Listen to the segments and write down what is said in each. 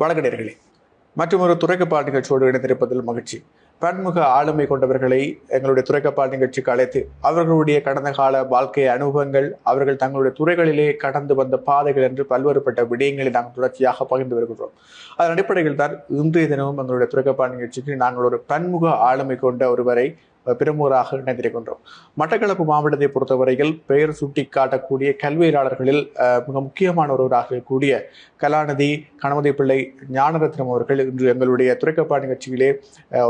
வழக்கறிஞர்களே மற்றும் ஒரு துறைக்கப்பால் நிகழ்ச்சியோடு இணைந்திருப்பதில் மகிழ்ச்சி. பன்முக ஆளுமை கொண்டவர்களை எங்களுடைய துறைக்கப்பால் நிகழ்ச்சிக்கு அழைத்து அவர்களுடைய கடந்த கால வாழ்க்கை அனுபவங்கள் அவர்கள் தங்களுடைய துறைகளிலே கடந்து வந்த பாதைகள் என்று பல்வேறுபட்ட விடயங்களை நாங்கள் தொடர்ச்சியாக பகிர்ந்து வருகின்றோம். அதன் அடிப்படையில் தான் இன்றைய தினமும் எங்களுடைய துறைக்கப்பால் நிகழ்ச்சிக்கு நாங்கள் ஒரு பன்முக ஆளுமை கொண்ட ஒருவரை பிரமுகராக இணைந்திருக்கின்றோம். மட்டக்களப்பு மாவட்டத்தை பொறுத்தவரையில் பெயர் சுட்டி காட்டக்கூடிய கல்வியலாளர்களில் மிக முக்கியமான ஒருவராக இருக்கக்கூடிய கலாநிதி கணபதி பிள்ளை ஞானரத்னம் அவர்கள் இன்று எங்களுடைய துறைக்கப்பாடு நிகழ்ச்சியிலே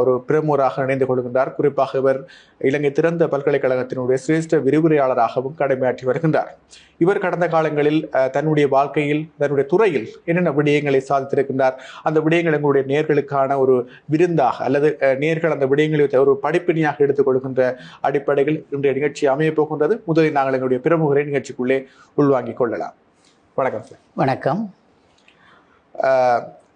ஒரு பிரமுகராக இணைந்து கொள்கின்றார். குறிப்பாக இவர் இலங்கை திறந்த பல்கலைக்கழகத்தினுடைய சிரேஷ்ட விரிவுரையாளராகவும் கடமையாற்றி வருகின்றார். இவர் கடந்த காலங்களில் அஹ், தன்னுடைய வாழ்க்கையில் தன்னுடைய துறையில் என்னென்ன விடயங்களை சாதித்திருக்கின்றார் அந்த விடயங்கள் எங்களுடைய நேர்களுக்கான ஒரு விருந்தாக அல்லது நேர்கள் அந்த விடயங்களை ஒரு படிப்பினியாக எடுத்துக்கொள்கின்ற அடிப்படையில் இன்றைய நிகழ்ச்சி அமையப் போகின்றது. முதலில் நாங்கள் எங்களுடைய பிரமுகரை நிகழ்ச்சிக்குள்ளே உள்வாங்கிக் கொள்ளலாம். வணக்கம் சார். வணக்கம்.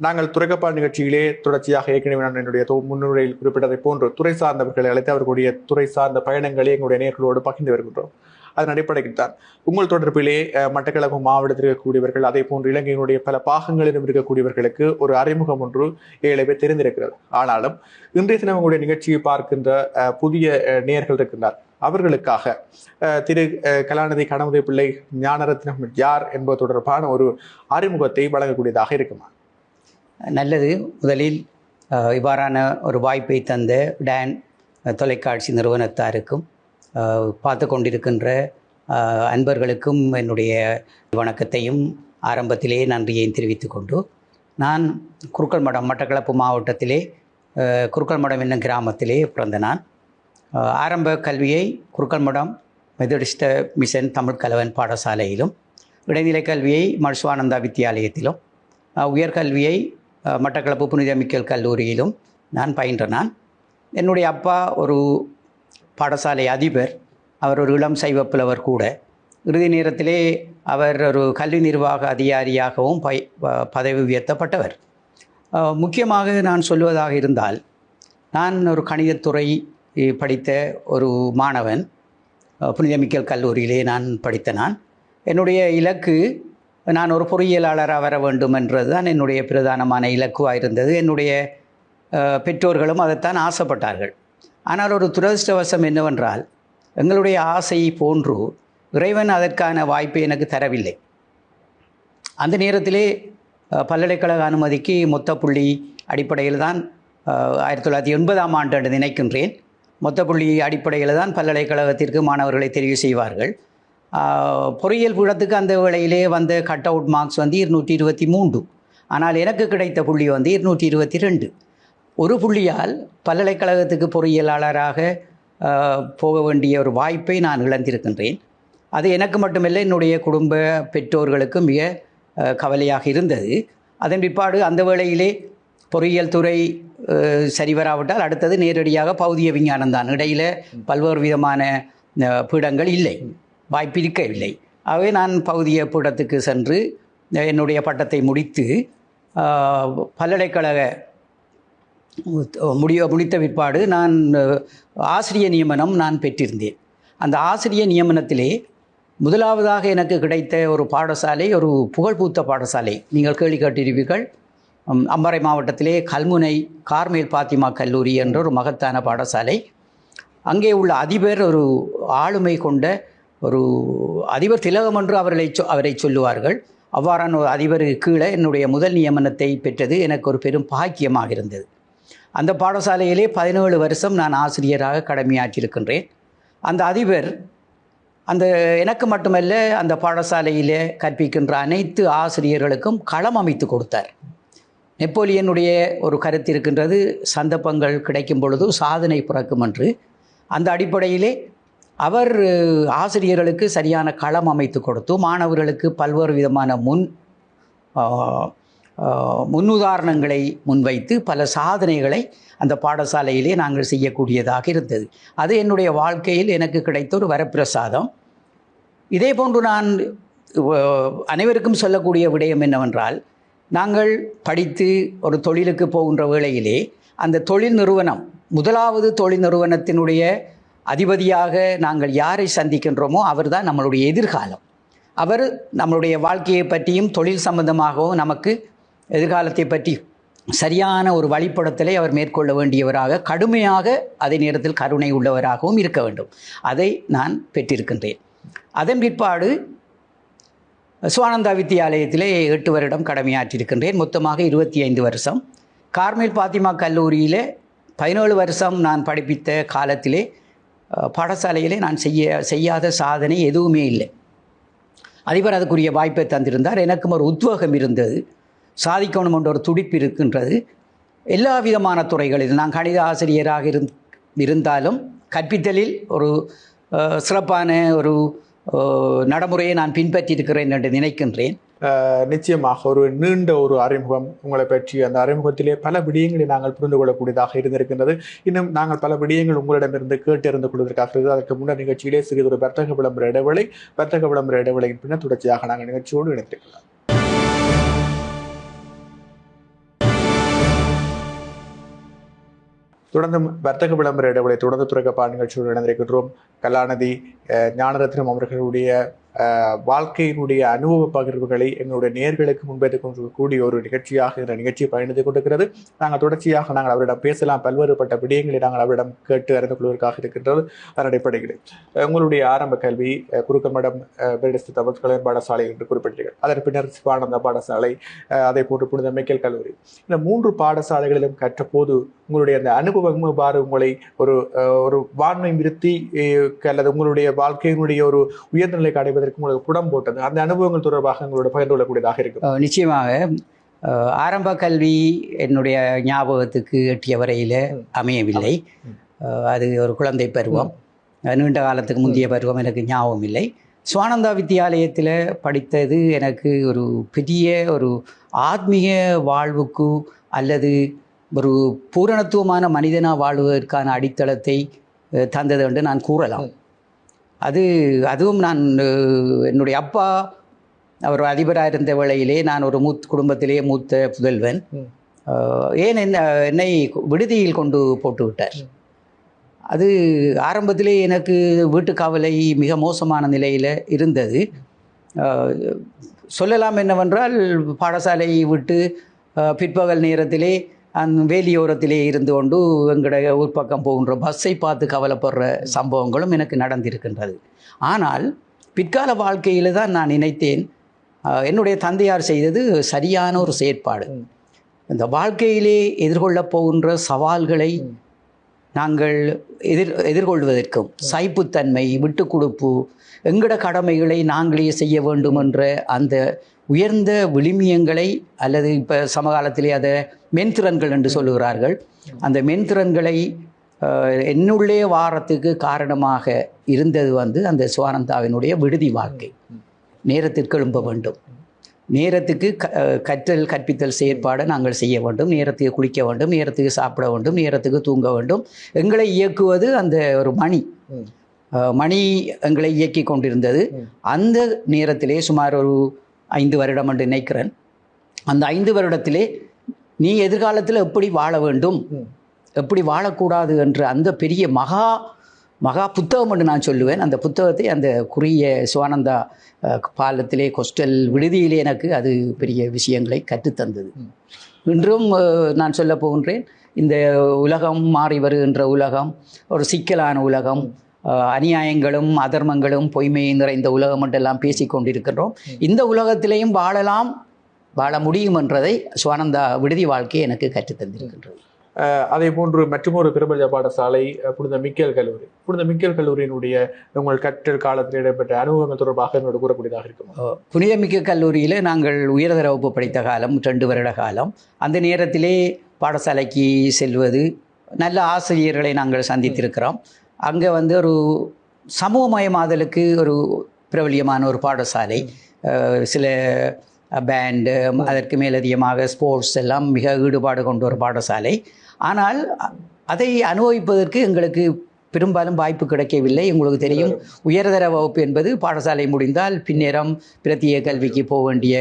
நாங்கள் துறைக்கப்பால் நிகழ்ச்சியிலே தொடர்ச்சியாக ஏற்கனவே நான் என்னுடைய முன்னுரையில் குறிப்பிட்டதை போன்று துறை சார்ந்தவர்களை அழைத்து அவர்களுடைய துறை சார்ந்த பயணங்களை எங்களுடைய நேர்களோடு பகிர்ந்து வருகின்றோம். அதன் அடிப்படையில் தான். உங்கள் தொடர்பிலே மட்டக்களப்பு மாவட்டத்தில் இருக்கக்கூடியவர்கள் அதே போன்று இலங்கையினுடைய பல பாகங்களிலும் இருக்கக்கூடியவர்களுக்கு ஒரு அறிமுகம் ஒன்று ஏழவே தெரிந்திருக்கிறது. ஆனாலும் இன்றைய தினம் உங்களுடைய நிகழ்ச்சியை பார்க்கின்ற புதிய நேயர்கள் இருக்கின்றார். அவர்களுக்காக திரு கலாநிதி கணபதி பிள்ளை ஞானரத்னம் யார் என்பது தொடர்பான ஒரு அறிமுகத்தை வழங்கக்கூடியதாக இருக்குமா? நல்லது. முதலில் இவ்வாறான ஒரு வாய்ப்பை தந்த டேன் தொலைக்காட்சி நிறுவனத்தாருக்கும் பார்த்து கொண்டிருக்கின்ற அன்பர்களுக்கும் என்னுடைய வணக்கத்தையும் ஆரம்பத்திலே நன்றியையும் தெரிவித்து கொண்டு நான் குருக்கள் மடம் மட்டக்களப்பு மாவட்டத்திலே குறுக்கல் மடம் என்னும் கிராமத்திலே பிறந்த நான். ஆரம்ப கல்வியை குருக்கள் மடம் மெதடிஸ்ட மிஷன் தமிழ் கலவன் பாடசாலையிலும் இடைநிலை கல்வியை மல்சுவானந்தா வித்தியாலயத்திலும் உயர்கல்வியை மட்டக்களப்பு புனித மிக்கல் கல்லூரியிலும் நான் பயின்ற நான். என்னுடைய அப்பா ஒரு பாடசாலை அதிபர் அவர் ஒரு இளம் சைவப்புலவர் கூட. இறுதி நேரத்திலே அவர் ஒரு கல்வி நிர்வாக அதிகாரியாகவும் பை ப- பதவி உயர்த்தப்பட்டவர். முக்கியமாக நான் சொல்வதாக இருந்தால் நான் ஒரு கணிதத்துறை படித்த ஒரு மாணவன் புனிதமிக்கல் கல்லூரியிலே நான் படித்த நான். என்னுடைய இலக்கு நான் ஒரு பொறியியலாளராக வர வேண்டும் என்றது தான் என்னுடைய பிரதானமான இலக்குவாக இருந்தது என்னுடைய பெற்றோர்களும் அதைத்தான் ஆசைப்பட்டார்கள். ஆனால் ஒரு துரதிருஷ்டவசம் என்னவென்றால் எங்களுடைய ஆசை போன்று இறைவன் அதற்கான வாய்ப்பை எனக்கு தரவில்லை. அந்த நேரத்திலே பல்கலைக்கழக அனுமதிக்கு மொத்த புள்ளி அடிப்படையில் தான் ஆயிரத்தி தொள்ளாயிரத்தி எண்பதாம் ஆண்டு என்று நினைக்கின்றேன். மொத்த புள்ளி அடிப்படையில் தான் பல்கலைக்கழகத்திற்கு மாணவர்களை தெரிவு செய்வார்கள். பொறியியல் பீடத்துக்கு அந்த வேளையிலே வந்த கட் அவுட் மார்க்ஸ் வந்து இருநூற்றி இருபத்தி மூன்று. ஆனால் எனக்கு கிடைத்த புள்ளி வந்து இருநூற்றி இருபத்தி ரெண்டு. ஒரு புள்ளியால் பல்கலைக்கழகத்துக்கு பொறியியலாளராக போக வேண்டிய ஒரு வாய்ப்பை நான் இழந்திருக்கின்றேன். அது எனக்கு மட்டுமல்ல என்னுடைய குடும்ப பெற்றோர்களுக்கு மிக கவலையாக இருந்தது. அதன் பிற்பாடு அந்த வேளையிலே பொறியியல் துறை சரிவராவிட்டால் அடுத்தது நேரடியாக பௌதிய விஞ்ஞானம் தான். இடையில் பல்வேறு விதமான பீடங்கள் இல்லை வாய்ப்பு இருக்கவில்லை. ஆகவே நான் பௌதிய பீடத்துக்கு சென்று என்னுடைய பட்டத்தை முடித்து பல்கலைக்கழக முடிய முடித்த பிற்பாடு நான் ஆசிரிய நியமனம் நான் பெற்றிருந்தேன். அந்த ஆசிரிய நியமனத்திலே முதலாவதாக எனக்கு கிடைத்த ஒரு பாடசாலை ஒரு புகழ்பூத்த பாடசாலை. நீங்கள் கேள்வி கேட்டிருப்பீர்கள். உம், அம்பாறை மாவட்டத்திலே கல்முனை கார்மேல் பாத்திமா கல்லூரி என்ற ஒரு மகத்தான பாடசாலை. அங்கே உள்ள அதிபர் ஒரு ஆளுமை கொண்ட ஒரு அதிபர் திலகம் என்று அவர்களை சொ அவரை சொல்லுவார்கள். அவ்வாறான ஒரு அதிபருக்கு கீழே என்னுடைய முதல் நியமனத்தை பெற்றது எனக்கு ஒரு பெரும் பாக்கியமாக இருந்தது. அந்த பாடசாலையிலே பதினேழு வருஷம் நான் ஆசிரியராக கடமையாற்றியிருக்கின்றேன். அந்த அதிபர் அந்த எனக்கு மட்டுமல்ல அந்த பாடசாலையில் கற்பிக்கின்ற அனைத்து ஆசிரியர்களுக்கும் களம் அமைத்து கொடுத்தார். நெப்போலியனுடைய ஒரு கருத்து இருக்கின்றது சந்தர்ப்பங்கள் கிடைக்கும் பொழுது சாதனை பிறக்கும் என்று. அந்த அடிப்படையிலே அவர் ஆசிரியர்களுக்கு சரியான களம் அமைத்து கொடுத்து மாணவர்களுக்கு பல்வேறு விதமான முன் முன்னுதாரணங்களை முன்வைத்து பல சாதனைகளை அந்த பாடசாலையிலே நாங்கள் செய்யக்கூடியதாக இருந்தது. அது என்னுடைய வாழ்க்கையில் எனக்கு கிடைத்த ஒரு வரப்பிரசாதம். இதே போன்று நான் அனைவருக்கும் சொல்லக்கூடிய விடயம் என்னவென்றால் நாங்கள் படித்து ஒரு தொழிலுக்கு போகின்ற வேளையிலே அந்த தொழில் நிறுவனம் முதலாவது தொழில் நிறுவனத்தினுடைய அதிபதியாக நாங்கள் யாரை சந்திக்கின்றோமோ அவர்தான் நம்மளுடைய எதிர்காலம். அவர் நம்மளுடைய வாழ்க்கையை பற்றியும் தொழில் சம்பந்தமாகவும் நமக்கு எதிர்காலத்தை பற்றி சரியான ஒரு வழிபடத்தலை அவர் மேற்கொள்ள வேண்டியவராக கடுமையாக அதே நேரத்தில் கருணை உள்ளவராகவும் இருக்க வேண்டும். அதை நான் பெற்றிருக்கின்றேன். அதன் பிற்பாடு சுவானந்தா வித்தியாலயத்திலே எட்டு வருடம் கடமையாற்றியிருக்கின்றேன் மொத்தமாக இருபத்தி ஐந்து வருஷம். கார்மேல் பாத்திமா கல்லூரியிலே பதினேழு வருஷம் நான் படிப்பித்த காலத்திலே பாடசாலையிலே நான் செய்ய செய்யாத சாதனை எதுவுமே இல்லை. அதிபர் அதுக்குரிய வாய்ப்பை தந்திருந்தார். எனக்கும் ஒரு உத்வேகம் இருந்தது. சாதிக்கணும் என்ற ஒரு துடிப்பு இருக்கின்றது. எல்லா விதமான துறைகளில் நான் கணித ஆசிரியராக இருந் இருந்தாலும் கற்பித்தலில் ஒரு சிறப்பான ஒரு நடைமுறையை நான் பின்பற்றியிருக்கிறேன் என்று நினைக்கின்றேன். நிச்சயமாக ஒரு நீண்ட ஒரு அறிமுகம் உங்களை பற்றி அந்த அறிமுகத்திலே பல விடயங்களை நாங்கள் புரிந்து கொள்ளக்கூடியதாக இருந்திருக்கின்றது. இன்னும் நாங்கள் பல விடயங்கள் உங்களிடமிருந்து கேட்டு அறிந்து கொள்வதற்காக இருந்தது அதற்கு முன்னர் நிகழ்ச்சியிலே சிறிது ஒரு வர்த்தக விளம்பர இடைவெளி வர்த்தக விளம்பர இடைவெளியின் பின்னர் தொடர்ச்சியாக நாங்கள் நிகழ்ச்சியோடு இணைந்திருக்கிறோம் தொடர்ந்து வர்த்தக விளம்பர இடைவெளி தொடர்ந்து துறைக்கப்பா நிகழ்ச்சியோடு இணைந்திருக்கின்றோம். கலாநிதி ஞானரத்னம் அவர்களுடைய வாழ்க்கையினுடைய அனுபவ பகிர்வுகளை எங்களுடைய நேர்களுக்கு முன்பேற்றுக் கொண்டிருக்கக்கூடிய ஒரு நிகழ்ச்சியாக இந்த நிகழ்ச்சி பயணித்து கொண்டிருக்கிறது. நாங்கள் தொடர்ச்சியாக நாங்கள் அவரிடம் பேசலாம். பல்வேறுபட்ட விடயங்களை நாங்கள் அவரிடம் கேட்டு அறிந்து கொள்வதற்காக இருக்கின்றது. அதன் அடிப்படையில் உங்களுடைய ஆரம்ப கல்வி குறுக்கமடம் அஹ், பெரிடஸ்து தமிழ் கலை பாடசாலை என்று குறிப்பிட்டீர்கள். அதன் பின்னர் சிவானந்த பாடசாலை அதே போன்று புனித மைக்கேல் கல்லூரி. இந்த மூன்று பாடசாலைகளிலும் கற்றபோது உங்களுடைய அந்த அனுபவம் பாரு உங்களை ஒரு ஒரு வான்மை விருத்தி அல்லது உங்களுடைய வாழ்க்கையினுடைய ஒரு உயர்ந்த அடைவது அடைவதற்கு உங்களுக்கு புடம் போட்டது. அந்த அனுபவங்கள் தொடர்பாக உங்களோட பகிர்ந்து கொள்ளக்கூடியதாக இருக்கும். நிச்சயமாக ஆரம்ப கல்வி என்னுடைய ஞாபகத்துக்கு எட்டிய வரையில் அமையவில்லை. அது ஒரு குழந்தை பருவம். நீண்ட காலத்துக்கு முந்தைய பருவம் எனக்கு ஞாபகம் இல்லை சுவானந்தா வித்தியாலயத்தில் படித்தது எனக்கு ஒரு பெரிய ஒரு ஆத்மீக வாழ்வுக்கு அல்லது ஒரு பூரணத்துவமான மனிதனாக வாழ்வதற்கான அடித்தளத்தை தந்தது என்று நான் கூறலாம். அது அதுவும் நான் என்னுடைய அப்பா அவர் அதிபராக இருந்த வேளையிலே நான் ஒரு மூத் குடும்பத்திலேயே மூத்த புதல்வன். ஏன் என்ன என்னை விடுதியில் கொண்டு போட்டு விட்டார். அது ஆரம்பத்திலே எனக்கு வீட்டு காவலை மிக மோசமான நிலையில் இருந்தது. சொல்லலாம் என்னவென்றால் பாடசாலை விட்டு பிற்பகல் நேரத்திலே அந்த வேலியோரத்திலே இருந்து கொண்டு எங்களுடைய ஊர் பக்கம் போகின்ற பஸ்ஸை பார்த்து கவலைப்படுற சம்பவங்களும் எனக்கு நடந்திருக்கின்றது ஆனால் பிற்கால வாழ்க்கையில் தான் நான் நினைத்தேன் என்னுடைய தந்தையார் செய்தது சரியான ஒரு செயற்பாடு. இந்த வாழ்க்கையிலே எதிர்கொள்ளப் போகின்ற சவால்களை. நாங்கள் எதிர் எதிர்கொள்வதற்கும் சைப்புத்தன்மை விட்டு கொடுப்பு எங்கட கடமைகளை நாங்களே செய்ய வேண்டும் என்ற அந்த உயர்ந்த விளிமியங்களை அல்லது இப்போ சமகாலத்திலே அதை மென்திறன்கள் என்று சொல்லுகிறார்கள். அந்த மென்திறன்களை என்னுள்ளே வாரத்துக்கு காரணமாக இருந்தது வந்து அந்த சுவானந்தாவினுடைய விடுதி வாழ்க்கை. நேரத்திற்கு எழும்ப வேண்டும். நேரத்துக்கு க கற்றல் கற்பித்தல் செயற்பாடை நாங்கள் செய்ய வேண்டும். நேரத்துக்கு குளிக்க வேண்டும். நேரத்துக்கு சாப்பிட வேண்டும். நேரத்துக்கு தூங்க வேண்டும். எங்களை இயக்குவது அந்த ஒரு மணி. மணி எங்களை இயக்கி கொண்டிருந்தது. அந்த நேரத்திலே சுமார் ஒரு ஐந்து வருடம் என்று நினைக்கிறேன். அந்த ஐந்து வருடத்திலே நீ எதிர்காலத்தில் எப்படி வாழ வேண்டும்? எப்படி வாழக்கூடாது என்ற அந்த பெரிய மகா மகா புத்தகம் என்று நான் சொல்லுவேன். அந்த புத்தகத்தை அந்த குறுகிய சிவானந்தா பாலத்திலே கொஸ்டல் விடுதியிலே எனக்கு அது பெரிய விஷயங்களை கற்றுத்தந்தது. இன்றும் நான் சொல்ல போகின்றேன். இந்த உலகம் மாறி வருகின்ற உலகம் ஒரு சிக்கலான உலகம் அநியாயங்களும் அதர்மங்களும் பொய்மையும் நிறைந்த உலகம் என்றெல்லாம் பேசிக் கொண்டிருக்கின்றோம். இந்த உலகத்திலேயும் வாழலாம் வாழ முடியும் என்றதை சுவானந்தா விடுதி வாழ்க்கை எனக்கு கற்றுத்தந்திருக்கின்றது அதே போன்று மற்றொரு பிரபல பாடசாலை புனித மிக்கேல் கல்லூரி. புனித மிக்கேல் கல்லூரியினுடைய உங்கள் கற்றல் காலத்தில் இடம்பெற்ற அனுபவங்கள் தொடர்பாக என்னோட கூறக்கூடியதாக இருக்கும். அஹ், புனிதமிக்க கல்லூரியில் நாங்கள் உயர்தர வகுப்பு படித்த காலம் ரெண்டு வருட காலம். அந்த நேரத்திலே பாடசாலைக்கு செல்வது நல்ல ஆசிரியர்களை நாங்கள் சந்தித்திருக்கிறோம். அங்கே வந்து ஒரு சமூகமயமாதலுக்கு ஒரு பிரபலியமான ஒரு பாடசாலை. சில பேண்டு அதற்கு மேலதிகமாக ஸ்போர்ட்ஸ் எல்லாம் மிக ஈடுபாடு கொண்ட ஒரு பாடசாலை. ஆனால் அதை அனுபவிப்பதற்கு எங்களுக்கு பெரும்பாலும் வாய்ப்பு கிடைக்கவில்லை. உங்களுக்கு தெரியும் உயர்தர வகுப்பு என்பது பாடசாலை முடிந்தால் பின்னேரம் பிரத்திய கல்விக்கு போக வேண்டிய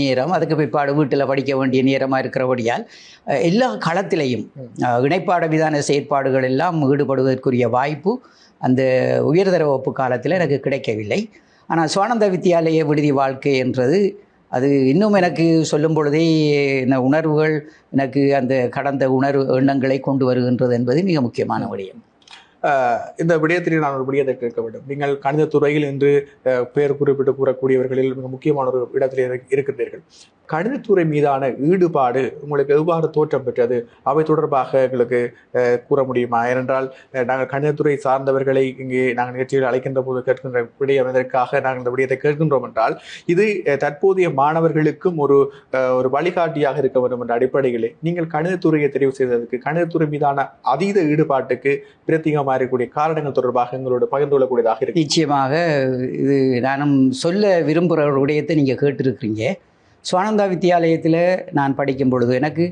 நேரம் அதுக்கு பிற்பாடு வீட்டில் படிக்க வேண்டிய நேரமாக இருக்கிறபடியால் எல்லா களத்திலையும் இணைப்பாட விதான செயற்பாடுகள் எல்லாம் ஈடுபடுவதற்குரிய வாய்ப்பு அந்த உயர்தர வகுப்பு காலத்தில் எனக்கு கிடைக்கவில்லை. ஆனால் சுவானந்த வித்தியாலய விடுதி வாழ்க்கை என்றது அது இன்னும் எனக்கு சொல்லும் பொழுதே இந்த உணர்வுகள் எனக்கு அந்த கடந்த உணர்வு எண்ணங்களை கொண்டு வருகின்றது என்பது மிக முக்கியமான விடயம். இந்த விடயத்தில் நான் ஒரு விடயத்தை கேட்க வேண்டும். நீங்கள் கணித துறையில் இன்று பெயர் குறிப்பிட்டு கூறக்கூடியவர்களில் மிக முக்கியமான ஒரு இடத்தில் இருக்கின்றீர்கள். கணிதத்துறை மீதான ஈடுபாடு உங்களுக்கு எவ்வாறு தோற்றம் பெற்றது? அவை தொடர்பாக எங்களுக்கு கூற முடியுமா? ஏனென்றால் நாங்கள் கணிதத்துறை சார்ந்தவர்களை இங்கே நாங்கள் நிகழ்ச்சியில் அழைக்கின்ற போது கேட்கின்ற விடயம் இதற்காக நாங்கள் இந்த விடயத்தை கேட்கின்றோம் என்றால் இது தற்போதைய மாணவர்களுக்கும் ஒரு ஒரு வழிகாட்டியாக இருக்க வேண்டும் என்ற அடிப்படையிலே. நீங்கள் கணிதத்துறையை தெரிவு செய்ததற்கு கணிதத்துறை மீதான அதீத ஈடுபாட்டுக்கு பிரத்யேகமாக இருக்கக்கூடிய காரணங்கள் தொடர்பாக எங்களோட பகிர்ந்து கொள்ளக்கூடியதாக இருக்கு. நிச்சயமாக இது நானும் சொல்ல விரும்புகிற ஒரு விடயத்தை நீங்கள் கேட்டிருக்கிறீங்க. சுவானந்தா வித்தியாலயத்தில் நான் படிக்கும் பொழுது எனக்கு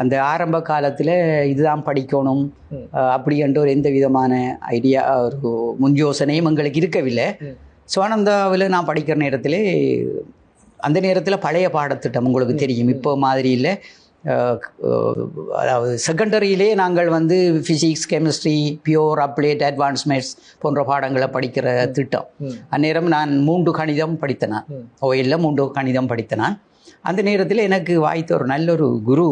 அந்த ஆரம்ப காலத்தில் இதுதான் படிக்கணும் அப்படி என்ற ஒரு எந்த விதமான ஐடியா ஒரு முன் யோசனையும் எங்களுக்கு இருக்கவில்லை. சுவானந்தாவில் நான் படிக்கிற நேரத்தில் அந்த நேரத்தில் பழைய பாடத்திட்டம் உங்களுக்கு தெரியும். இப்போ மாதிரி இல்லை. அதாவது செகண்டரியிலே நாங்கள் வந்து physics chemistry pure applied advance maths போன்ற பாடங்களை படிக்கிற திட்டம். அந்நேரம் நான் மூன்று கணிதம் படித்த நான் ம். ஓயில் மூன்று கணிதம் படித்த நான் அந்த நேரத்தில் எனக்கு வாய்த்த ஒரு நல்ல ஒரு குரு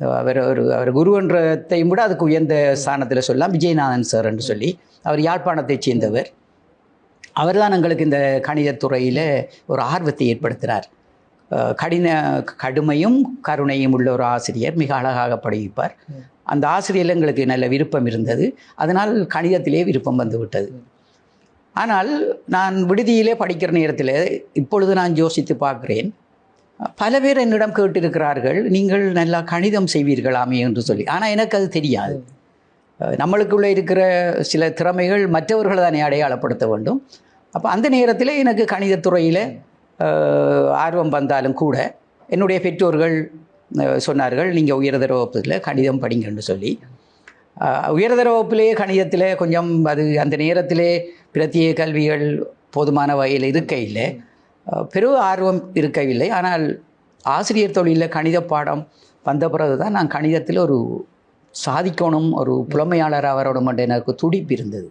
அவர் ஒரு அவர் குருன்றதையும் விட அதுக்கு உயர்ந்த ஸ்தானத்தில் சொல்லலாம். விஜயநாதன் சார் என்று சொல்லி. அவர் யாழ்ப்பாணத்தைச் சேர்ந்தவர். அவர்தான் எங்களுக்கு இந்த கணிதத்துறையில் ஒரு ஆர்வத்தை ஏற்படுத்தினார் கடின கடுமையும் கருணையும் உள்ள ஒரு ஆசிரியர் மிக அழகாக படிப்பார். அந்த ஆசிரியர் எங்களுக்கு நல்ல விருப்பம் இருந்தது. அதனால் கணிதத்திலே விருப்பம் வந்துவிட்டது ஆனால் நான் விடுதியிலே படிக்கிற நேரத்தில் இப்பொழுது நான் யோசித்து பார்க்கிறேன். பல பேர் என்னிடம் கேட்டிருக்கிறார்கள் நீங்கள் நல்லா கணிதம் செய்வீர்களாமே என்று சொல்லி. ஆனால் எனக்கு அது தெரியாது. நம்மளுக்குள்ளே இருக்கிற சில திறமைகள் மற்றவர்கள் தானே அடையாளப்படுத்த வேண்டும். அப்போ அந்த நேரத்தில் எனக்கு கணிதத்துறையில் ஆர்வம் வந்தாலும் கூட என்னுடைய பெற்றோர்கள் சொன்னார்கள் நீங்கள் உயர்தர வகுப்பில் கணிதம் படிங்கன்னு சொல்லி. உயர்தர வகுப்பிலே கணிதத்தில் கொஞ்சம் அது அந்த நேரத்திலே பிரத்யேக கல்விகள் போதுமான வகையில் இருக்க இல்லை. பெரு ஆர்வம் இருக்கவில்லை. ஆனால் ஆசிரியர் தொழிலில் கணித பாடம் வந்த பிறகு தான் நான் கணிதத்தில் ஒரு சாதிக்கணும் ஒரு புலமையாளர் அவரோட எனக்கு துடிப்பு இருந்தது.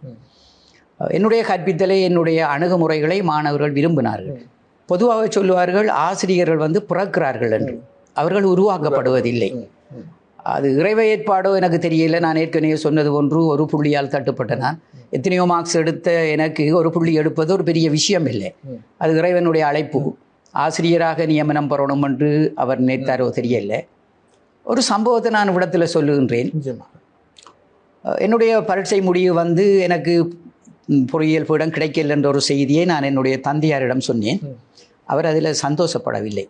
என்னுடைய கற்பித்தலை என்னுடைய அணுகுமுறைகளை மாணவர்கள் விரும்பினார்கள். பொதுவாக சொல்லுவார்கள் ஆசிரியர்கள் வந்து பிறக்கிறார்கள் என்று. அவர்கள் உருவாக்கப்படுவதில்லை. அது இறைவ ஏற்பாடோ எனக்கு தெரியல. நான் ஏற்கனவே சொன்னது ஒன்று ஒரு புள்ளியால் தட்டுப்பட்ட நான். எத்தனையோ மார்க்ஸ் எடுத்த எனக்கு ஒரு புள்ளி எடுப்பது ஒரு பெரிய விஷயம் இல்லை. அது இறைவனுடைய அழைப்பு. ஆசிரியராக நியமனம் பெறணும் என்று அவர் நினைத்தாரோ தெரியல. ஒரு சம்பவத்தை நான் விடத்தில் சொல்லுகின்றேன். என்னுடைய பரீட்சை முடிவு வந்து எனக்கு பொறியியல் பீடம் கிடைக்கல என்ற ஒரு செய்தியை நான் என்னுடைய தந்தையாரிடம் சொன்னேன். அவர் அதில் சந்தோஷப்படவில்லை.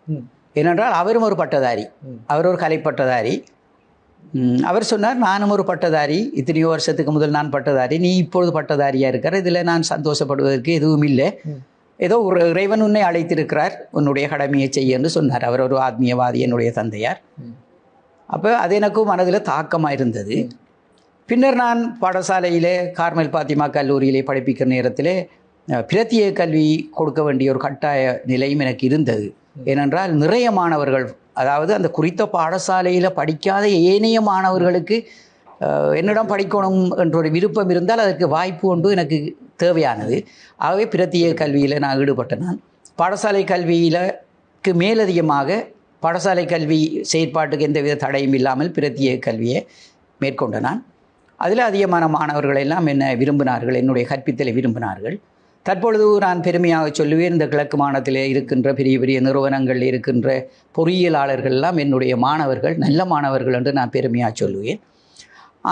ஏனென்றால் அவரும் ஒரு பட்டதாரி. அவர் ஒரு கலை பட்டதாரி. அவர் சொன்னார் நானும் ஒரு பட்டதாரி. இத்தனையோ வருஷத்துக்கு முதல் நான் பட்டதாரி. நீ இப்பொழுது பட்டதாரியாக இருக்கிற? இதில் நான் சந்தோஷப்படுவதற்கு எதுவும் இல்லை. ஏதோ ஒரு இறைவன் உன்னை அழைத்திருக்கிறார். உன்னுடைய கடமையை செய்ய என்று சொன்னார். அவர் ஒரு ஆத்மீயவாதி என்னுடைய தந்தையார். அப்போ அது எனக்கும் மனதில் தாக்கமாக இருந்தது. பின்னர் நான் பாடசாலையிலே கார்மல் பாத்திமா கல்லூரியிலே படிப்பிக்கிற நேரத்திலே பிரத்திய கல்வி கொடுக்க வேண்டிய ஒரு கட்டாய நிலையும் எனக்கு இருந்தது. ஏனென்றால் நிறைய மாணவர்கள் அதாவது அந்த குறித்த பாடசாலையில் படிக்காத ஏனைய மாணவர்களுக்கு என்னிடம் படிக்கணும் என்ற ஒரு விருப்பம் இருந்தால் அதற்கு வாய்ப்பு ஒன்று எனக்கு தேவையானது. ஆகவே பிரத்திய கல்வியில் நான் ஈடுபட்டேன் நான். பாடசாலை கல்வியிலக்கு மேலதிகமாக பாடசாலை கல்வி செயற்பாட்டுக்கு எந்தவித தடையும் இல்லாமல் பிரத்திய கல்வியை மேற்கொண்ட நான். அதில் அதிகமான மாணவர்கள் எல்லாம் என்ன விரும்பினார்கள்? என்னுடைய கற்பித்தலை விரும்பினார்கள். தற்பொழுது நான் பெருமையாக சொல்லுவேன் இந்த கிழக்கு மாநிலத்திலே இருக்கின்ற பெரிய பெரிய நிறுவனங்களில் இருக்கின்ற பொறியியலாளர்கள் எல்லாம் என்னுடைய மாணவர்கள் நல்ல மாணவர்கள் என்று நான் பெருமையாக சொல்லுவேன்.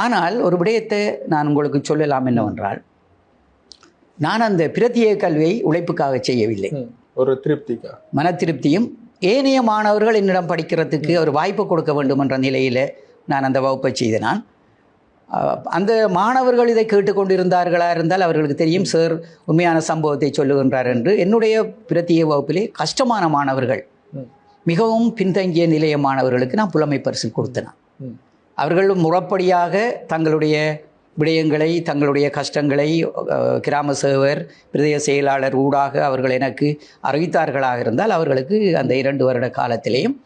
ஆனால் ஒரு விடயத்தை நான் உங்களுக்கு சொல்லலாம் என்னவென்றால் நான் அந்த பிரத்யேக கல்வியை உழைப்புக்காக செய்யவில்லை. ஒரு திருப்திக்கா மன திருப்தியும் ஏனைய மாணவர்கள் என்னிடம் படிக்கிறதுக்கு ஒரு வாய்ப்பு கொடுக்க வேண்டும் என்ற நிலையில் நான் அந்த வகுப்பை செய்த நான் அந்த மாணவர்கள் இதை கேட்டுக்கொண்டிருந்தார்களா இருந்தால் அவர்களுக்கு தெரியும் சார் உண்மையான சம்பவத்தை சொல்லுகின்றார் என்று என்னுடைய பிரத்யேக வகுப்பிலே கஷ்டமான மாணவர்கள். மிகவும் பின்தங்கிய நிலைய மாணவர்களுக்கு நான் புலமை பரிசு கொடுத்தேன். அவர்கள் முறப்படியாக தங்களுடைய விடயங்களை தங்களுடைய கஷ்டங்களை கிராம சேவர் பிரதேச செயலாளர் ஊடாக அவர்கள் எனக்கு அறிவித்தார்களாக இருந்தால் அவர்களுக்கு அந்த இரண்டு வருட காலத்திலேயும்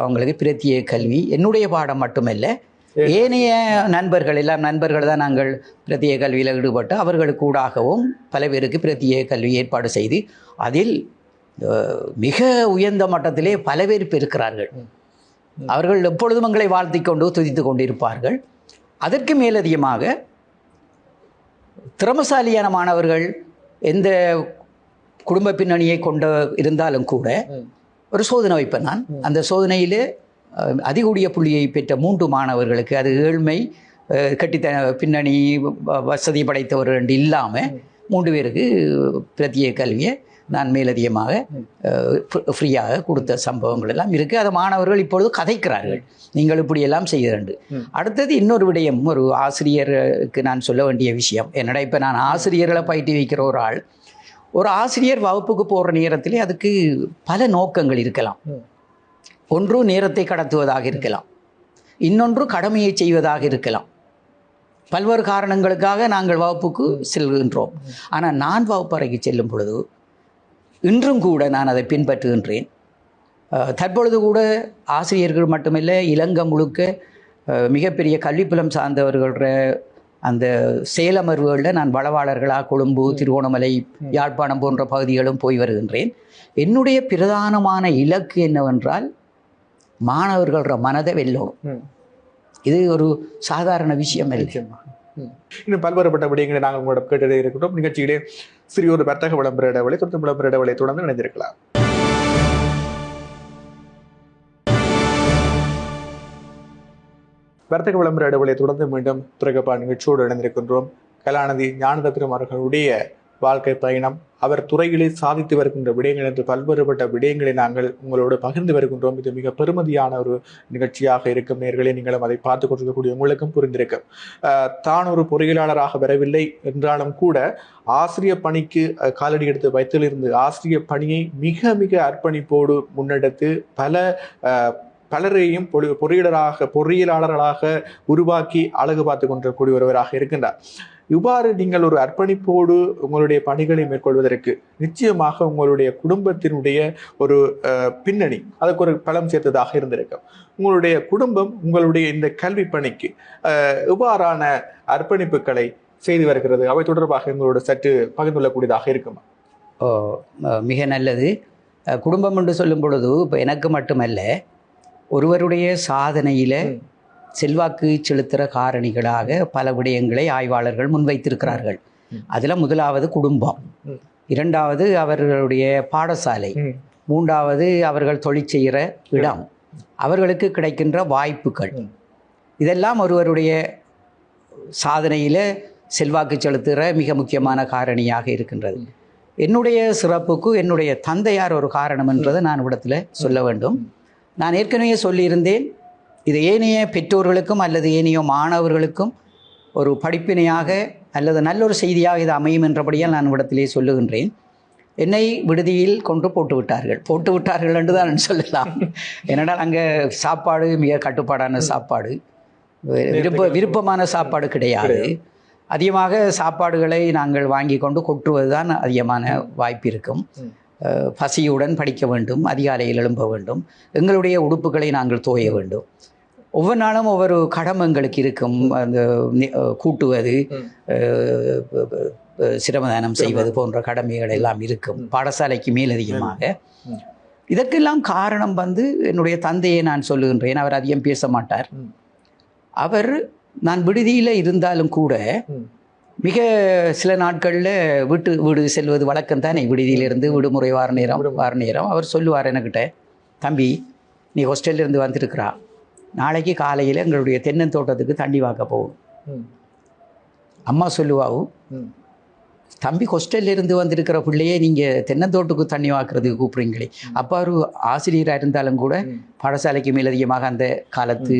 அவங்களுக்கு பிரத்யேக கல்வி என்னுடைய பாடம் மட்டுமல்ல ஏனைய நண்பர்கள் எல்லாம் நண்பர்கள் தான் நாங்கள் பிரத்யேக கல்வியில் ஈடுபட்டு அவர்களுக்கு ஊடாகவும் பல பேருக்கு பிரத்யேக கல்வி ஏற்பாடு செய்து அதில் மிக உயர்ந்த மட்டத்திலே பல பேர் இருக்கிறார்கள். அவர்கள் எப்பொழுதும் எங்களை வாழ்த்திக் கொண்டு துதித்து கொண்டிருப்பார்கள். அதற்கு மேலதிகமாக திறமசாலியான மாணவர்கள் எந்த குடும்ப பின்னணியை கொண்ட இருந்தாலும் கூட. ஒரு சோதனை வைப்பேன் நான். அந்த சோதனையிலே அதிகூடிய புள்ளியை பெற்ற மூன்று மாணவர்களுக்கு அது ஏழ்மை கட்டித்த பின்னணி வசதி படைத்தவர்கள் என்று இல்லாமல் மூன்று பேருக்கு பிரத்யேக கல்வியை நான் மேலதிகமாக ஃப்ரீயாக கொடுத்த சம்பவங்கள் எல்லாம் இருக்குது அதை மாணவர்கள் இப்பொழுது கதைக்கிறார்கள். நீங்கள் இப்படியெல்லாம் செய்திரண்டு. ம். அடுத்தது இன்னொரு விடயம் ஒரு ஆசிரியருக்கு நான் சொல்ல வேண்டிய விஷயம். என்னடா இப்போ நான் ஆசிரியர்களை பயிற்சி வைக்கிற ஒரு ஆள். ஒரு ஆசிரியர் வகுப்புக்கு போகிற நேரத்திலே அதுக்கு பல நோக்கங்கள் இருக்கலாம். ஒன்று நேரத்தை கடத்துவதாக இருக்கலாம். இன்னொன்று கடமையை செய்வதாக இருக்கலாம். பல்வேறு காரணங்களுக்காக நாங்கள் வகுப்புக்கு செல்கின்றோம். ஆனால் நான் வகுப்பறைக்கு செல்லும் பொழுது இன்றும் கூட நான் அதை பின்பற்றுகின்றேன். தற்பொழுது கூட ஆசிரியர்கள் மட்டுமில்லை இலங்கை முழுக்க மிகப்பெரிய கல்விப்புலம் சார்ந்தவர்கள அந்த செயலமர்வுகளில் நான் வளவாளர்களாக கொழும்பு திருவோணமலை யாழ்ப்பாணம் போன்ற பகுதிகளும் போய் வருகின்றேன். என்னுடைய பிரதானமான இலக்கு என்னவென்றால் மாணவர்கள மனதை வெல்லணும் ம். இது ஒரு சாதாரண விஷயம் இல்லை. இன்னும் பல்வேறுபட்ட விடயங்களை நாங்கள் உங்களிடம் கேட்டதே இருக்கட்டும். நிகழ்ச்சியிலே சிறிய ஒரு வர்த்தக விளம்பர இடைவெளி தொடர்ந்து விளம்பர இடைவெளி தொடர்ந்து இணைந்திருக்கலாம். வர்த்தக விளம்பர இடைவெளியை தொடர்ந்து மீண்டும் துறைகப்பா நிகழ்ச்சியோடு இணைந்திருக்கின்றோம். கலாநிதி ஞானதத்திரம் அவர்களுடைய வாழ்க்கை பயணம். அவர் துறையிலே சாதித்து வருகின்ற விடயங்கள் என்று பல்வேறுபட்ட விடயங்களை நாங்கள் உங்களோடு பகிர்ந்து வருகின்றோம். இது மிக பெருமதியான ஒரு நிகழ்ச்சியாக இருக்கும் நேர்களை நீங்களும் அதை பார்த்து கொண்டிருக்கக்கூடிய உங்களுக்கும் புரிந்திருக்கும். தான் ஒரு பொறியியலாளராக வரவில்லை என்றாலும் கூட ஆசிரியர் பணிக்கு காலடி எடுத்து வைத்திலிருந்து ஆசிரியர் பணியை மிக மிக அர்ப்பணிப்போடு முன்னெடுத்து பல பலரையும் பொறி- பொறியியலராக பொறியியலாளர்களாக உருவாக்கி அழகு பார்த்து கொண்டிருக்கக்கூடிய ஒருவராக இருக்கின்றார். இவ்வாறு நீங்கள் ஒரு அர்ப்பணிப்போடு உங்களுடைய பணிகளை மேற்கொள்வதற்கு நிச்சயமாக உங்களுடைய குடும்பத்தினுடைய ஒரு பின்னணி அதுக்கு ஒரு பலம் சேர்த்ததாக இருந்திருக்கும். உங்களுடைய குடும்பம் உங்களுடைய இந்த கல்வி பணிக்கு அஹ், எவ்வாறான அர்ப்பணிப்புகளை செய்து வருகிறது. அவை தொடர்பாக எங்களோட சற்று பகிர்ந்து கொள்ளக்கூடியதாக இருக்குமா? ஓ, மிக நல்லது. குடும்பம் என்று சொல்லும் பொழுது இப்போ எனக்கு மட்டுமல்ல ஒருவருடைய சாதனையில். செல்வாக்கு செலுத்துகிற காரணிகளாக பல விடயங்களை ஆய்வாளர்கள் முன்வைத்திருக்கிறார்கள். அதில் முதலாவது குடும்பம். இரண்டாவது அவர்களுடைய பாடசாலை. மூன்றாவது அவர்கள் தொழில் செய்கிற இடம். அவர்களுக்கு கிடைக்கின்ற வாய்ப்புகள். இதெல்லாம் ஒருவருடைய சாதனையில் செல்வாக்கு செலுத்துகிற மிக முக்கியமான காரணியாக இருக்கின்றது. என்னுடைய சிறப்புக்கு என்னுடைய தந்தையார் ஒரு காரணம் என்றதை நான் இடத்துல சொல்ல வேண்டும். நான் ஏற்கனவே சொல்லியிருந்தேன் இது ஏனைய பெற்றோர்களுக்கும் அல்லது ஏனைய மாணவர்களுக்கும் ஒரு படிப்பினையாக அல்லது நல்ல ஒரு செய்தியாக இது அமையும் என்றபடியால் நான் இடத்திலே சொல்லுகின்றேன். என்னை விடுதியில் கொண்டு போட்டு விட்டார்கள். போட்டு விட்டார்கள் என்று தான் சொல்லலாம். ஏனென்றால் அங்கே சாப்பாடு மிக கட்டுப்பாடான சாப்பாடு. விருப்ப விருப்பமான சாப்பாடு கிடையாது. அதிகமாக சாப்பாடுகளை நாங்கள் வாங்கி கொண்டு கொட்டுவது தான் அதிகமான வாய்ப்பு இருக்கும். பசியுடன் படிக்க வேண்டும். அதிகாலையில் எழும்ப வேண்டும். எங்களுடைய உடுப்புகளை நாங்கள் துவைய வேண்டும். ஒவ்வொரு நாளும் ஒவ்வொரு கடமை எங்களுக்கு இருக்கும் அந்த கூட்டுவது சிரமதானம் செய்வது போன்ற கடமைகள் எல்லாம் இருக்கும். பாடசாலைக்கு மேலதிகமாக. இதற்கெல்லாம் காரணம் வந்து என்னுடைய தந்தையை நான் சொல்லுகின்றேன். அவர் அதிகம் பேச மாட்டார். அவர் நான் விடுதியில் இருந்தாலும் கூட. மிக சில நாட்களில் வீட்டு வீடு செல்வது வழக்கம் தானே? விடுதியிலிருந்து விடுமுறை வார நேரம் வார நேரம். அவர் சொல்லுவார் என்கிட்ட தம்பி நீ ஹாஸ்டல்ல இருந்து வந்திருக்கிறா. நாளைக்கு காலையில் எங்களுடைய தென்னந்தோட்டத்துக்கு தண்ணி வாக்க போகும். அம்மா சொல்லுவாவும். தம்பி ஹாஸ்டல்ல இருந்து வந்திருக்கிற பிள்ளையே நீங்கள் தென்னந்தோட்டுக்கு தண்ணி வாக்குறதுக்கு கூப்பிடுறீங்களே அப்போ அவர் ஆசிரியராக இருந்தாலும் கூட. பாடசாலைக்கு மேலதிகமாக அந்த காலத்து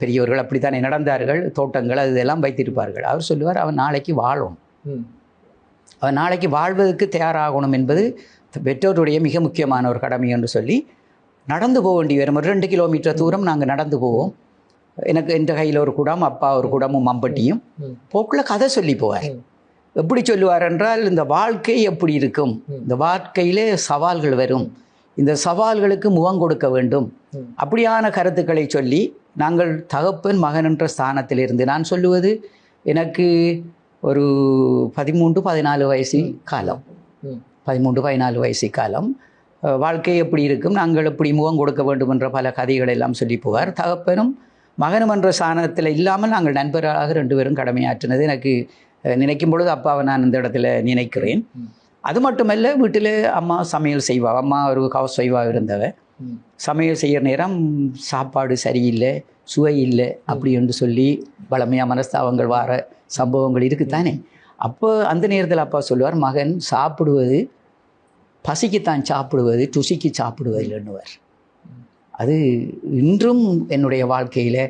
பெரியவர்கள் அப்படித்தானே நடந்தார்கள் தோட்டங்கள் அது இதெல்லாம் வைத்திருப்பார்கள் அவர் சொல்லுவார் அவன் நாளைக்கு வாழும். அவன் நாளைக்கு வாழ்வதற்கு தயாராகணும் என்பது பெற்றோருடைய மிக முக்கியமான ஒரு கடமை என்று சொல்லி நடந்து போக வேண்டி வரும் ஒரு ரெண்டு கிலோமீட்டர் தூரம் நாங்கள் நடந்து போவோம் எனக்கு எந்த கையில் ஒரு குடம் அப்பா ஒரு குடமும் மம்பட்டியும். போக்கில் கதை சொல்லி போவார். எப்படி சொல்லுவார் என்றால் இந்த வாழ்க்கை எப்படி இருக்கும். இந்த வாழ்க்கையிலே சவால்கள் வரும் இந்த சவால்களுக்கு முகம் கொடுக்க வேண்டும். அப்படியான கருத்துக்களை சொல்லி நாங்கள் தகப்பன் மகன் என்ற ஸ்தானத்திலிருந்து நான் சொல்லுவது எனக்கு ஒரு பதிமூன்று பதினாலு வயசு காலம். பதிமூன்று பதினாலு வயசு காலம் வாழ்க்கை எப்படி இருக்கும் நாங்கள் எப்படி முகம் கொடுக்க வேண்டும் என்ற பல கதைகள் எல்லாம் சொல்லி போவார். தகப்பனும் மகனும் என்ற சாணத்தில் இல்லாமல் நாங்கள் நண்பர்களாக ரெண்டு பேரும் கடமையாற்றினது எனக்கு நினைக்கும் பொழுது அப்பாவை நான் இந்த இடத்துல நினைக்கிறேன். அது மட்டுமல்ல வீட்டில் அம்மா சமையல் செய்வா. அம்மா ஒரு ஹவுஸ் ஒய்வாக இருந்தவ. சமையல் செய்கிற நேரம் சாப்பாடு சரியில்லை சுவை இல்லை அப்படி என்று சொல்லி பழமையாக மனஸ்தாபங்கள் வார சம்பவங்கள் இருக்குத்தானே அப்போ அந்த நேரத்தில் அப்பா சொல்லுவார் மகன் சாப்பிடுவது பசிக்குத்தான் சாப்பிடுவது ருசிக்கு சாப்பிடுவதில்லைன்னுவார் அது இன்றும் என்னுடைய வாழ்க்கையில்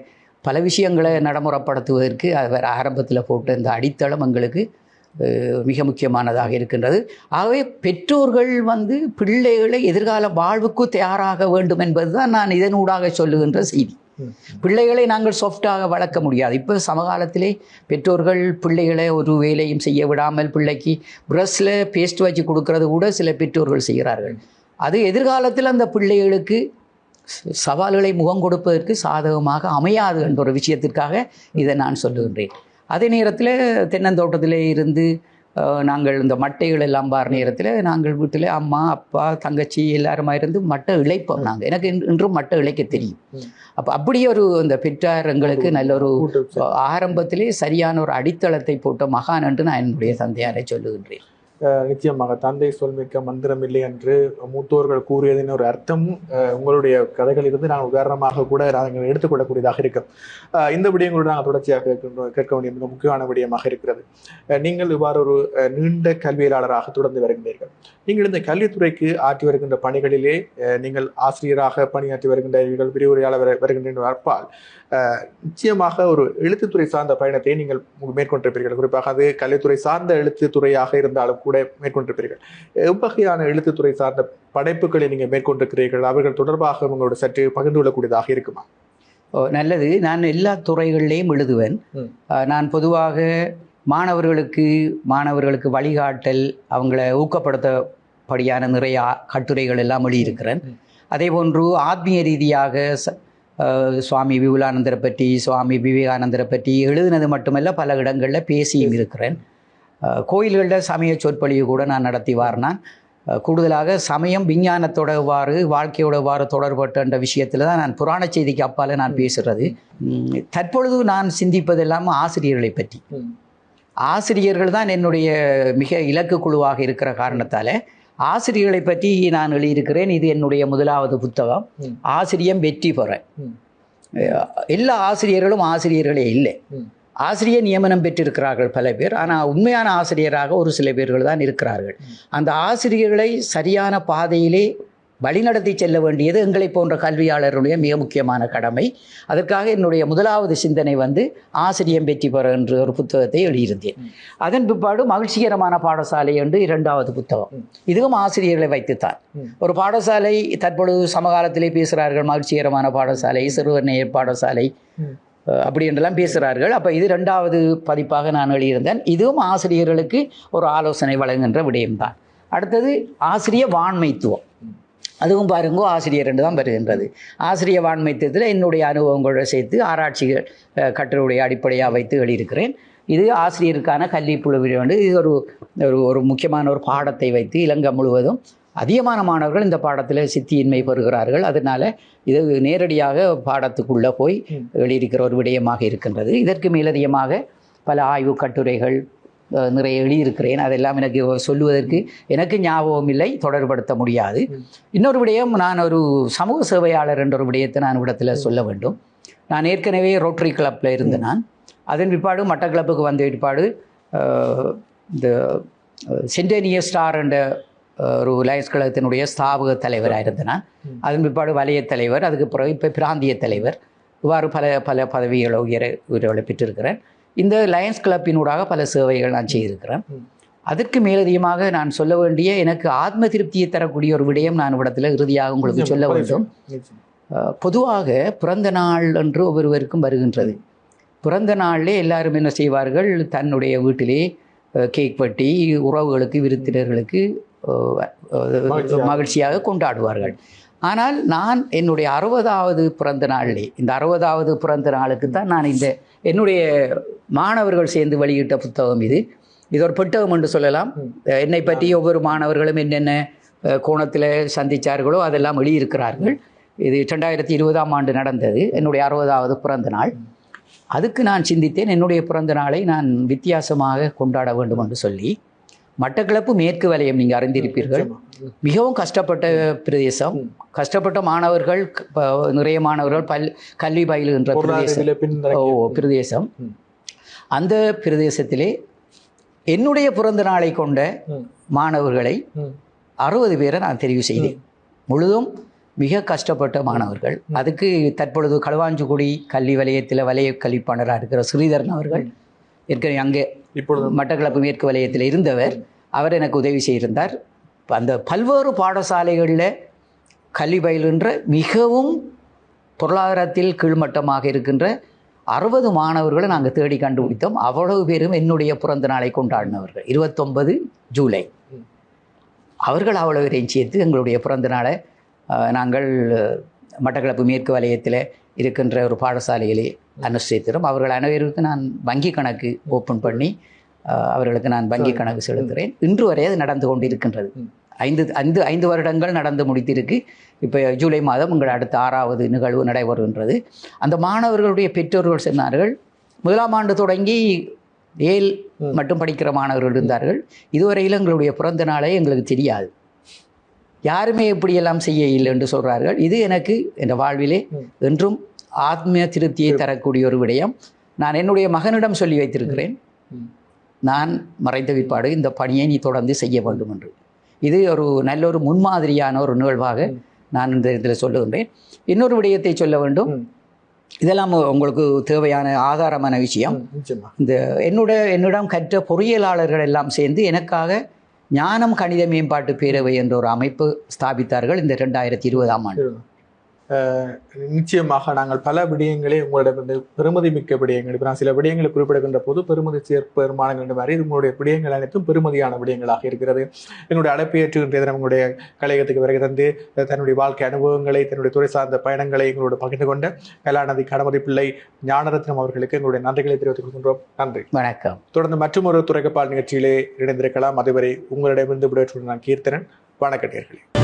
பல விஷயங்களை நடைமுறைப்படுத்துவதற்கு அவர் ஆரம்பத்தில் போட்ட இந்த அடித்தளம் எங்களுக்கு மிக முக்கியமானதாக இருக்கின்றது. ஆகவே பெற்றோர்கள் வந்து பிள்ளைகளை எதிர்கால வாழ்வுக்கு தயாராக வேண்டும் என்பதுதான் நான் இதனூடாக சொல்லுகின்ற செய்தி. பிள்ளைகளை நாங்கள் சாஃப்டாக வளர்க்க முடியாது. இப்போ சமகாலத்திலே பெற்றோர்கள் பிள்ளைகளை ஒரு வேலையும் செய்ய விடாமல் பிள்ளைக்கு ப்ரஷ்ல பேஸ்ட் வச்சு கொடுக்கறது கூட சில பெற்றோர்கள் செய்கிறார்கள். அது எதிர்காலத்தில் அந்த பிள்ளைகளுக்கு சவால்களை முகம் கொடுப்பதற்கு சாதகமாக அமையாது என்ற ஒரு விஷயத்திற்காக இதை நான் சொல்லுகின்றேன். அதே நேரத்தில் தென்னந்தோட்டத்திலே இருந்து நாங்கள் இந்த மட்டைகள் எல்லாம் பார் நேரத்தில் நாங்கள் வீட்டில் அம்மா அப்பா தங்கச்சி எல்லாருமா இருந்து மட்டை இழைப்போம் நாங்கள் எனக்கு இன்று- இன்றும் மட்டை இழைக்க தெரியும். அப்போ அப்படியே ஒரு இந்த பெற்றார் எங்களுக்கு நல்ல ஒரு ஆரம்பத்திலே சரியான ஒரு அடித்தளத்தை போட்ட மகான் என்று நான் என்னுடைய தந்தையாரை சொல்லுகின்றேன். நிச்சயமாக தந்தை சொல்மிக்க மந்திரம் இல்லை என்று மூத்தோர்கள் கூறியதின் ஒரு அர்த்தம் உங்களுடைய கதைகளிலிருந்து நாங்கள் உதாரணமாக கூட நாங்கள் எடுத்துக்கொள்ளக்கூடியதாக இருக்கும். இந்த விடயங்களோடு நாங்கள் தொடர்ச்சியாக கேட்கின்றோம் கேட்க வேண்டிய மிக முக்கியமான விடயமாக இருக்கிறது. நீங்கள் இவ்வாறு ஒரு நீண்ட கல்வியலாளராக தொடர்ந்து வருகின்றீர்கள். நீங்கள் இந்த கல்வித்துறைக்கு ஆற்றி வருகின்ற பணிகளிலே நீங்கள் ஆசிரியராக பணியாற்றி வருகின்றீர்கள் விரிவுரையாளர் வருகின்றீர்கள் வருகின்ற நிச்சயமாக ஒரு எழுத்துத்துறை சார்ந்த பயணத்தை நீங்கள் மேற்கொண்டிருப்பீர்கள். குறிப்பாக அது கல்வித்துறை சார்ந்த எழுத்துத்துறையாக இருந்தாலும் கூட மேற்கொண்டிருப்பீர்கள். எவ்வகையான எழுத்துத்துறை சார்ந்த படைப்புகளை நீங்கள் மேற்கொண்டிருக்கிறீர்கள்? அவர்கள் தொடர்பாக உங்களோட சற்று பகிர்ந்து கொள்ளக்கூடியதாக இருக்குமா? நல்லது. நான் எல்லா துறைகளிலேயும் எழுதுவேன். நான் பொதுவாக மாணவர்களுக்கு மாணவர்களுக்கு வழிகாட்டல் அவங்கள ஊக்கப்படுத்தபடியான நிறைய கட்டுரைகள் எல்லாம் எழுதியிருக்கிறேன். அதே போன்று ஆத்மீய ரீதியாக சுவாமி விபுலானந்தரை பற்றி சுவாமி விவேகானந்தரை பற்றி எழுதினது மட்டுமல்ல பல இடங்களில் பேசியும் இருக்கிறேன். கோயில்களில் சமய சொற்பொழிவு கூட நான் நடத்தி வாரினான் கூடுதலாக சமயம் விஞ்ஞானத்தோட எவ்வாறு வாழ்க்கையோட தொடர்பட்ட விஷயத்தில் தான் நான் புராண செய்திக்கு அப்பால் நான் பேசுகிறது தற்பொழுது நான் சிந்திப்பதெல்லாம் ஆசிரியர்களை பற்றி. ஆசிரியர்கள் தான் என்னுடைய மிக இலக்கு குழுவாக இருக்கிற காரணத்தால் ஆசிரியர்களை பற்றி நான் எழுதியிருக்கிறேன். இது என்னுடைய முதலாவது புத்தகம். ஆசிரியம் வெற்றி பெற. எல்லா ஆசிரியர்களும் ஆசிரியர்களே இல்லை. ஆசிரியர் நியமனம் பெற்றிருக்கிறார்கள் பல பேர். ஆனால் உண்மையான ஆசிரியராக ஒரு சில பேர்கள் தான் இருக்கிறார்கள். அந்த ஆசிரியர்களை சரியான பாதையிலே வழிநடத்தி செல்ல வேண்டியது எங்களை போன்ற கல்வியாளருடைய மிக முக்கியமான கடமை. அதற்காக என்னுடைய முதலாவது சிந்தனை வந்து ஆசிரியம் வெற்றி பெற என்று ஒரு புத்தகத்தை எழுதியிருந்தேன். அதன் பிற்பாடு மகிழ்ச்சிகரமான பாடசாலை என்று இரண்டாவது புத்தகம். இதுவும் ஆசிரியர்களை வைத்துத்தான். ஒரு பாடசாலை தற்பொழுது சமகாலத்திலே பேசுகிறார்கள் மகிழ்ச்சிகரமான பாடசாலை சிறுவர் நேயர் பாடசாலை. அப்படி என்றெல்லாம் பேசுகிறார்கள். அப்போ இது ரெண்டாவது பதிப்பாக நான் எழுதியிருந்தேன். இதுவும் ஆசிரியர்களுக்கு ஒரு ஆலோசனை வழங்குகின்ற விடயம்தான். அடுத்தது ஆசிரிய வாண்மைத்துவம் அதுவும் பாருங்கோ ஆசிரியர் என்று தான் வருகின்றது. ஆசிரிய வாண்மைத்துவத்தில் என்னுடைய அனுபவங்களோட சேர்த்து ஆராய்ச்சிகள் கட்டுரையுடைய அடிப்படையாக வைத்து எழுதியிருக்கிறேன். இது ஆசிரியருக்கான கல்வி புழுவில் வந்து இது ஒரு ஒரு ஒரு முக்கியமான ஒரு பாடத்தை வைத்து இலங்கை முழுவதும் அதிகமான மாணவர்கள் இந்த பாடத்தில் சித்தியின்மை பெறுகிறார்கள். அதனால் இது நேரடியாக பாடத்துக்குள்ளே போய் ம். எழுதியிருக்கிற ஒரு விடயமாக இருக்கின்றது. இதற்கு மேலதிகமாக பல ஆய்வு கட்டுரைகள் நிறைய எழுதியிருக்கிறேன். அதெல்லாம் எனக்கு சொல்லுவதற்கு எனக்கு ஞாபகம் இல்லை தொடர்படுத்த முடியாது. இன்னொரு விடயம் நான் ஒரு சமூக சேவையாளர் என்ற ஒரு விடயத்தை நான் இடத்துல சொல்ல வேண்டும். நான் ஏற்கனவே ரோட்டரி கிளப்பில் இருந்த நான். அதன் பிற்பாடு மட்டக்களப்புக்கு வந்த பிற்பாடு இந்த சென்டேனிய ஸ்டார் என்ற ஒரு லயன்ஸ் கழகத்தினுடைய ஸ்தாபக தலைவராக இருந்த நான் ம். அதன் பிற்பாடு வலய தலைவர் அதுக்கு பிறகு இப்போ பிராந்திய தலைவர். இவ்வாறு பல பல பதவிகளை உயர உயர்வுகளை பெற்றிருக்கிறேன். இந்த லயன்ஸ் கிளப்பினூடாக பல சேவைகள் நான் செய்திருக்கிறேன். அதற்கு மேலதிகமாக நான் சொல்ல வேண்டிய எனக்கு ஆத்ம திருப்தியை தரக்கூடிய ஒரு விடயம் நான் இடத்துல இறுதியாக உங்களுக்கு சொல்ல வேண்டும். பொதுவாக பிறந்த நாள் என்று ஒவ்வொருவருக்கும் வருகின்றது. பிறந்த நாளிலே எல்லாரும் என்ன செய்வார்கள்? தன்னுடைய வீட்டிலே கேக் வெட்டி உறவுகளுக்கு விருந்தினர்களுக்கு அஹ், மகிழ்ச்சியாக. கொண்டாடுவார்கள். ஆனால் நான் என்னுடைய அறுபதாவது பிறந்த நாளிலே இந்த அறுபதாவது பிறந்த நாளுக்கு தான் நான் இந்த என்னுடைய மாணவர்கள் சேர்ந்து வெளியிட்ட புத்தகம் இது. இது ஒரு பெட்டகம் என்று சொல்லலாம். என்னை பற்றி ஒவ்வொரு மாணவர்களும் என்னென்ன கோணத்தில் சந்திச்சார்களோ அதெல்லாம் எழுதியிருக்கிறார்கள் இது ரெண்டாயிரத்தி இருபதாம் ஆண்டு நடந்தது என்னுடைய அறுபதாவது பிறந்த நாள். அதுக்கு நான் சிந்தித்தேன் என்னுடைய பிறந்த நாளை நான் வித்தியாசமாக கொண்டாட வேண்டும் என்று சொல்லி. மட்டக்களப்பு மேற்கு வலயம் நீங்கள் அறிந்திருப்பீர்கள். மிகவும் கஷ்டப்பட்ட பிரதேசம். கஷ்டப்பட்ட மாணவர்கள் நிறைய மாணவர்கள் பல் கல்வி பயிலுகின்ற பிரதேசம். ஓ பிரதேசம். அந்த பிரதேசத்திலே என்னுடைய பிறந்த நாளை கொண்ட. மாணவர்களை. அறுபது பேரை நான் தெரிவு செய்தேன். முழுதும் மிக கஷ்டப்பட்ட மாணவர்கள். அதுக்கு தற்பொழுது களுவாஞ்சுகுடி கல்வி வலயத்தில் வலய கல்விப்பாளராக இருக்கிற ஸ்ரீதரன் அவர்கள் ஏற்கனவே அங்கே இப்பொழுது மட்டக்களப்பு மேற்கு வலயத்தில் இருந்தவர் அவர் எனக்கு உதவி செய்திருந்தார். அந்த பல்வேறு பாடசாலைகளில் கல்வி பயிலுகின்ற மிகவும் பொருளாதாரத்தில் கீழ்மட்டமாக இருக்கின்ற அறுபது மாணவர்களை நாங்கள் தேடி கண்டுபிடித்தோம். அவ்வளவு பேரும் என்னுடைய பிறந்த நாளை கொண்டாடினவர்கள். இருபத்தொன்பது ஜூலை. அவர்கள் அவ்வளவு பேரையும் சேர்த்து எங்களுடைய பிறந்த நாளை நாங்கள் மட்டக்களப்பு மேற்கு வலயத்தில் இருக்கின்ற ஒரு பாடசாலையிலே அனுஷ்டித்திரும். அவர்கள் அனைவருக்கும் நான் வங்கி கணக்கு ஓப்பன் பண்ணி அவர்களுக்கு நான் வங்கி கணக்கு செலுத்துகிறேன். இன்று வரை அது நடந்து கொண்டிருக்கின்றது. ஐந்து ஐந்து ஐந்து வருடங்கள் நடந்து முடித்திருக்கு. இப்போ ஜூலை மாதம் உங்கள் அடுத்த ஆறாவது நிகழ்வு நடைபெறுகின்றது. அந்த மாணவர்களுடைய பெற்றோர்கள் சொன்னார்கள் முதலாம் ஆண்டு தொடங்கி ஏல். மட்டும் படிக்கிற மாணவர்கள் இருந்தார்கள். இதுவரையில் எங்களுடைய பிறந்த நாளே எங்களுக்கு தெரியாது. யாருமே இப்படியெல்லாம் செய்ய இல்லை என்று சொல்கிறார்கள் இது எனக்கு என் வாழ்விலே. என்றும் ஆத்மீய திருப்தியை தரக்கூடிய ஒரு விடயம். நான் என்னுடைய மகனிடம் சொல்லி வைத்திருக்கிறேன். நான் மறைந்த பிற்பாடு இந்த பணியை நீ தொடர்ந்து செய்ய வேண்டும் என்று. இது ஒரு நல்ல ஒரு முன்மாதிரியான ஒரு நிகழ்வாக. நான் இந்த இதில் சொல்லுகின்றேன். இன்னொரு விடயத்தை சொல்ல வேண்டும். இதெல்லாம் உங்களுக்கு தேவையான ஆதாரமான விஷயம். இந்த என்னோட என்னிடம் கற்ற பொறியியலாளர்கள் எல்லாம் சேர்ந்து எனக்காக ஞானம் கணித மேம்பாட்டு பேரவை என்ற ஒரு அமைப்பு ஸ்தாபித்தார்கள் இந்த ரெண்டாயிரத்தி இருபதாம் ஆண்டு. நிச்சயமாக நாங்கள் பல விடயங்களை உங்களிடம் வந்து பெருமதி மிக்க விடயங்கள். இப்போ நான் சில விடயங்களை குறிப்பிடுகின்ற போது பெருமதி சேர்ப்பெருமானங்கள் என்ற மாதிரி உங்களுடைய விடயங்கள் அனைத்தும் பெருமதியான விடயங்களாக இருக்கிறது. எங்களுடைய அழைப்பு ஏற்றுகின்ற தினம் உங்களுடைய கலையகத்துக்கு வருகை தந்து தன்னுடைய வாழ்க்கை அனுபவங்களை தன்னுடைய துறை சார்ந்த பயணங்களை எங்களோட பகிர்ந்து கொண்ட கலாநதி கணபதி பிள்ளை ஞானரத்னம் அவர்களுக்கு எங்களுடைய நன்றிகளை தெரிவித்துக் கொள்கின்றோம். நன்றி. வணக்கம். தொடர்ந்து மற்றும் ஒரு துறைக்கப்பால் நிகழ்ச்சியிலே இணைந்திருக்கலாம். அதுவரை உங்களிடமிருந்து விடைபெற்று நான் கீர்த்தனன். வணக்க நேயர்களே